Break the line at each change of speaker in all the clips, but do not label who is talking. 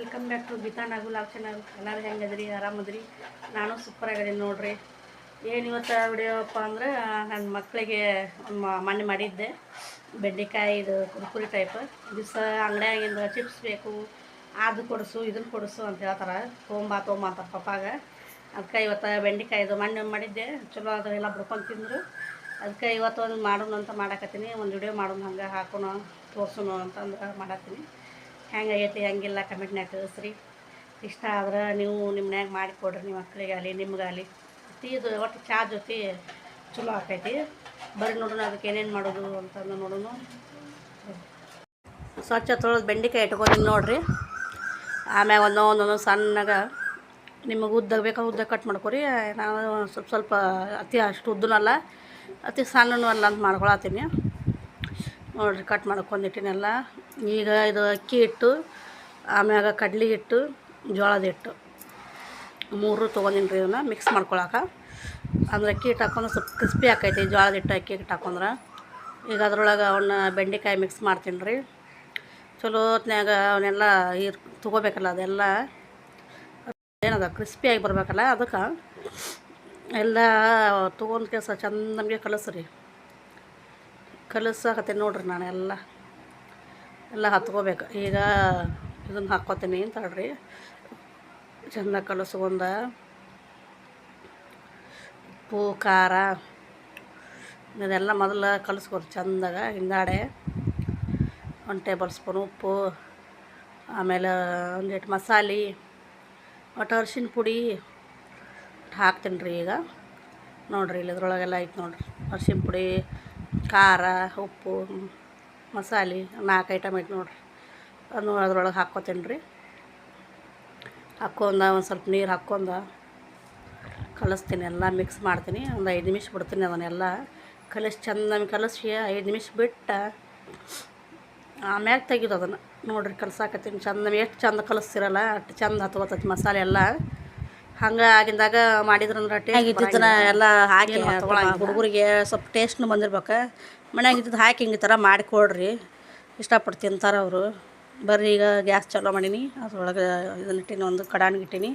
Welcome back to Geetha Nagu love channel ಎಲ್ಲರೂ ಹೆಂಗದ್ರಿ? ಆರಾಮದ್ರಿ? ನಾನು ಸೂಪರ್ ಆಗಿದ್ದೀನಿ ನೋಡ್ರಿ. ಏನು ಇವತ್ತು ವಿಡಿಯೋಪ್ಪ ಅಂದ್ರೆ ನನ್ನ ಮಕ್ಕಳಿಗೆ ಮೊನ್ನೆ ಮಾಡಿದ್ದೆ. ಬೆಂಡೆಕಾಯಿ ಇದು ಕುರ್ಕುರಿ ಟೈಪ್ ದಿವಸ ಅಂಗಡಿಯಾಗಿಂದ ಚಿಪ್ಸ್ ಬೇಕು ಅದು ಕೊಡಿಸು ಇದನ್ನು ಕೊಡಿಸು ಅಂತ ಹೇಳ್ತಾರೆ. ತೊಂಬಾ, ತೊಂಬ ಅಂತ ಪಪ್ಪಾಗ. ಅದಕ್ಕೆ ಇವತ್ತು ಬೆಂಡೆಕಾಯಿದು ಮೊನ್ನೆ ಮಾಡಿದ್ದೆ. ಚಲೋ ಅದು ಎಲ್ಲ ಬಿಡ್ಕೊಂಡು ತಿಂದರು. ಅದಕ್ಕೆ ಇವತ್ತು ಒಂದು ಮಾಡೋಣ ಅಂತ ಮಾಡಾಕತ್ತೀನಿ. ಒಂದು ವಿಡಿಯೋ ಮಾಡೋಣ ಹಂಗೆ ಹಾಕೋಣ, ತೋರ್ಸೋಣ ಅಂತಂದ್ರೆ ಮಾಡತ್ತೀನಿ. ಹೆಂಗಾಗೈತಿ ಹೆಂಗಿಲ್ಲ ಕಮೆಂಟ್ನಾಗ ತಿಳಿಸ್ರಿ. ಇಷ್ಟ ಆದ್ರೆ ನೀವು ನಿಮ್ಮ ಮನ್ಯಾಗ ಮಾಡಿಕೊಡ್ರಿ, ನಿಮ್ಮ ಮಕ್ಕಳಿಗಾಗಲಿ, ನಿಮ್ಗಾಗಲಿ. ತೀದು ಒಟ್ಟು ಚಾ ಜೊತೆ ಚಲೋ ಆಕೈತಿ. ಬರ್ರಿ ನೋಡೋಣ ಅದಕ್ಕೆ ಏನೇನು ಮಾಡೋದು ಅಂತಂದು ನೋಡೋಣ. ಸ್ವಚ್ಛ ತೊಳೆದು ಬೆಂಡೆಕಾಯಿ ಇಟ್ಕೊಂಡು ನೋಡಿರಿ. ಆಮ್ಯಾಗ ಒಂದೊಂದೊಂದೊಂದು ಒಂದೊಂದು ಸಣ್ಣಗೆ ನಿಮಗೆ ಉದ್ದ ಬೇಕಾದ್ರೆ ಉದ್ದ ಕಟ್ ಮಾಡ್ಕೊರಿ. ನಾನು ಸ್ವಲ್ಪ ಸ್ವಲ್ಪ ಅತಿ ಅಷ್ಟು ಉದ್ದನಲ್ಲ ಅತಿ ಸಣ್ಣನೂ ಅಲ್ಲ ಅಂತ ಮಾಡ್ಕೊಳತ್ತೀನಿ. ನೋಡಿರಿ, ಕಟ್ ಮಾಡ್ಕೊಂಡಿಟ್ಟಿನೆಲ್ಲ ಈಗ ಇದು ಅಕ್ಕಿ ಹಿಟ್ಟು ಆಮ್ಯಾಗ ಕಡ್ಲಿ ಹಿಟ್ಟು, ಜೋಳದ ಹಿಟ್ಟು. ಮೂರು ತೊಗೊಂಡಿನಿ ರೀ ಇವನ್ನ ಮಿಕ್ಸ್ ಮಾಡ್ಕೊಳಕ. ಅಂದ್ರೆ ಅಕ್ಕಿ ಹಿಟ್ಟು ಹಾಕೊಂಡ್ರೆ ಸ್ವಲ್ಪ ಕ್ರಿಸ್ಪಿ ಆಕೈತಿ, ಜೋಳದ ಹಿಟ್ಟು ಅಕ್ಕಿ ಹಿಟ್ಟು ಹಾಕೊಂಡ್ರೆ. ಈಗ ಅದ್ರೊಳಗೆ ಅವನ್ನ ಬೆಂಡೆಕಾಯಿ ಮಿಕ್ಸ್ ಮಾಡ್ತೀನಿ ರೀ ಚಲೋ ಹೊತ್ನ್ಯಾಗ ಅವನ್ನೆಲ್ಲ ಇರ್ ತೊಗೋಬೇಕಲ್ಲ, ಅದೆಲ್ಲ ಏನದ ಕ್ರಿಸ್ಪಿಯಾಗಿ ಬರ್ಬೇಕಲ್ಲ ಅದಕ್ಕೆ ಎಲ್ಲ ತೊಗೊಂಡು ಕೆಲಸ ಚಂದ ನಮಗೆ ಕಲಸ್ರಿ. ಕಲಸಾಕತ್ತೆ ನೋಡ್ರಿ ನಾನು ಎಲ್ಲ ಎಲ್ಲ ಹತ್ಕೋಬೇಕು. ಈಗ ಇದನ್ನು ಹಾಕ್ಕೋತೀನಿ ಅಂತ ಹೇಳ್ರಿ. ಚೆಂದ ಕಲಸ್ಕೊಂಡ ಉಪ್ಪು, ಖಾರ ಇದೆಲ್ಲ ಮೊದಲು ಕಲಿಸ್ಕೊರಿ ಚಂದಾಗ, ಹಿಂದಾಡೆ ಒಂದು ಟೇಬಲ್ ಸ್ಪೂನ್ ಉಪ್ಪು, ಆಮೇಲೆ ಒಂದಿಟ್ಟು ಮಸಾಲೆ, ಒಟ್ಟು ಅರ್ಶಿನ ಪುಡಿ ಹಾಕ್ತೀನಿ ರೀ ಈಗ. ನೋಡಿರಿ ಇಲ್ಲಿ ಇದ್ರೊಳಗೆಲ್ಲ ಐತೆ ನೋಡಿರಿ. ಅರ್ಶಿನ ಪುಡಿ, ಖಾರ, ಉಪ್ಪು ಮಸಾಲೆ ನಾಲ್ಕು ಐಟಮ್ ಐತೆ ನೋಡಿರಿ. ಅದನ್ನು ಅದ್ರೊಳಗೆ ಹಾಕ್ಕೊತೀನಿ ರೀ. ಹಾಕ್ಕೊಂಡ, ಒಂದು ಸ್ವಲ್ಪ ನೀರು ಹಾಕ್ಕೊಂಡ ಕಲಿಸ್ತೀನಿ, ಎಲ್ಲ ಮಿಕ್ಸ್ ಮಾಡ್ತೀನಿ. ಒಂದು ಐದು ನಿಮಿಷ ಬಿಡ್ತೀನಿ ಅದನ್ನೆಲ್ಲ. ಕಲಿಸಿ ಚೆಂದ, ಕಲಿಸಿ ಐದು ನಿಮಿಷ ಬಿಟ್ಟು ಆಮ್ಯಾಗ ತೆಗಿದು ಅದನ್ನು. ನೋಡಿರಿ, ಕಲಸಾಕತ್ತೀನಿ. ಚಂದ, ಎಷ್ಟು ಚಂದ ಕಲಿಸ್ತಿರಲ್ಲ ಅಷ್ಟು ಚಂದ ಹತ್ಕೋತೈತಿ ಮಸಾಲೆ ಎಲ್ಲ. ಹಂಗೆ ಆಗಿಂದಾಗ ಮಾಡಿದ್ರಂದ್ರೆ ಟೇಸ್ಟ್ ಎಲ್ಲ ಹಾಕಿ ಹುಡುಗರಿಗೆ ಸ್ವಲ್ಪ ಟೇಸ್ಟ್ನು ಬಂದಿರ್ಬೇಕು. ಮನ್ಯಾಗ ಇದ್ದಿದ್ದು ಹಾಕಿ ಹಿಂಗೆ ಥರ ಮಾಡಿಕೊಡ್ರಿ ಇಷ್ಟಪಟ್ಟು ತಿಂತಾರೆ ಅವರು. ಬರ್ರಿ ಈಗ ಗ್ಯಾಸ್ ಚಲೋ ಮಾಡೀನಿ. ಅದ್ರೊಳಗೆ ಇದನ್ನ ಇಟ್ಟೀನಿ ಒಂದು ಕಡಾನಿಗೆ ಇಟ್ಟೀನಿ.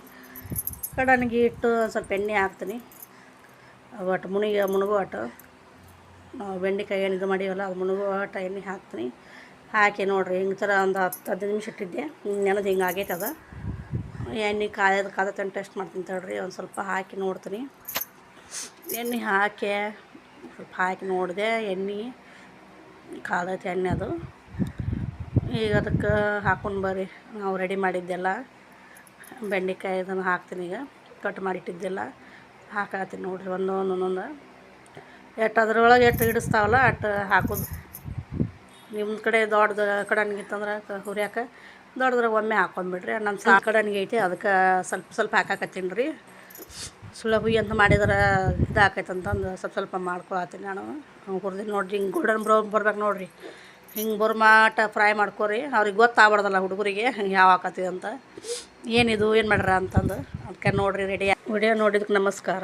ಕಡಾನಿಗೆ ಇಟ್ಟು ಸ್ವಲ್ಪ ಎಣ್ಣೆ ಹಾಕ್ತೀನಿ. ಒಟ್ಟು ಮುಣಿಗೆ ಮುಣಗೋ ಆಟ ನಾವು ಬೆಂಡೆಕಾಯಿ ಏನು ಇದು ಮಾಡೀವಲ್ಲ ಅದು ಮುಣಗೋ ಆಟ ಎಣ್ಣೆ ಹಾಕ್ತೀನಿ. ಹಾಕಿ ನೋಡಿರಿ ಹಿಂಗೆ ಥರ ಒಂದು ಹತ್ತು ಹದಿನೈದು ನಿಮಿಷ ಇಟ್ಟಿದ್ದೆ ನೆನದು ಹಿಂಗೆ ಆಗೈತೆ ಅದು. ಎಣ್ಣೆ ಕಾಯೋದು ತಂದು ಟೆಸ್ಟ್ ಮಾಡ್ತೀನಿ ತಡ್ರಿ, ಒಂದು ಸ್ವಲ್ಪ ಹಾಕಿ ನೋಡ್ತೀನಿ. ಎಣ್ಣೆ ಹಾಕಿ, ಸ್ವಲ್ಪ ಹಾಕಿ ನೋಡಿದೆ, ಎಣ್ಣೆ ಕಾದೈತೆ ಎಣ್ಣೆ ಅದು. ಈಗ ಅದಕ್ಕೆ ಹಾಕೊಂಡು ಬರ್ರಿ, ನಾವು ರೆಡಿ ಮಾಡಿದ್ದೆಲ್ಲ. ಬೆಂಡೆಕಾಯಿ ಇದನ್ನು ಹಾಕ್ತೀನಿ ಈಗ ಕಟ್ ಮಾಡಿಟ್ಟಿದ್ದೆಲ್ಲ ಹಾಕಾತೀನಿ ನೋಡಿರಿ, ಒಂದೊಂದು ಒಂದೊಂದು. ಎಷ್ಟು ಅದ್ರೊಳಗೆ ಎಷ್ಟು ಹಿಡಿಸ್ತಾವಲ್ಲ ಅಷ್ಟು ಹಾಕೋದು. ನಿಮ್ಮ ಕಡೆ ದೊಡ್ಡದು ಕಡೆ ಹಂಗಿತ್ತಂದ್ರೆ ಹುರಿಯಾಕ ದೊಡ್ಡದ್ರಾಗ ಒಮ್ಮೆ ಹಾಕೊಂಡ್ಬಿಡ್ರಿ ನಮ್ಮ ಸಾ ಕಡನಿಗೆ ಐತಿ, ಅದಕ್ಕೆ ಸ್ವಲ್ಪ ಸ್ವಲ್ಪ ಹಾಕಾಕತ್ತೀನಿ ರೀ. ಸುಳ್ಳ ಹುಯ್ಯಿ ಅಂತ ಮಾಡಿದ್ರೆ ಇದು ಆಕೈತೆ ಅಂತಂದು ಸ್ವಲ್ಪ ಸ್ವಲ್ಪ ಮಾಡ್ಕೊಳತ್ತೀನಿ ನಾನು. ಹುರಿದು ನೋಡ್ರಿ, ಹಿಂಗೆ ಗೋಲ್ಡನ್ ಬ್ರೌನ್ ಬರ್ಬೇಕು ನೋಡ್ರಿ. ಹಿಂಗೆ ಬರ್ಮಾಟ ಫ್ರೈ ಮಾಡ್ಕೊರಿ. ಅವ್ರಿಗೆ ಗೊತ್ತಾಗ್ಬಾರ್ದಲ್ಲ ಹುಡುಗರಿಗೆ ಯಾವ ಹಾಕತ್ತೀವಿ ಅಂತ. ಏನಿದು, ಏನು ಮಾಡ್ರ ಅಂತಂದು. ಅದಕ್ಕೆ ನೋಡ್ರಿ ರೆಡಿ ವಿಡಿಯೋ ನೋಡಿದಕ್ಕೆ ನಮಸ್ಕಾರ.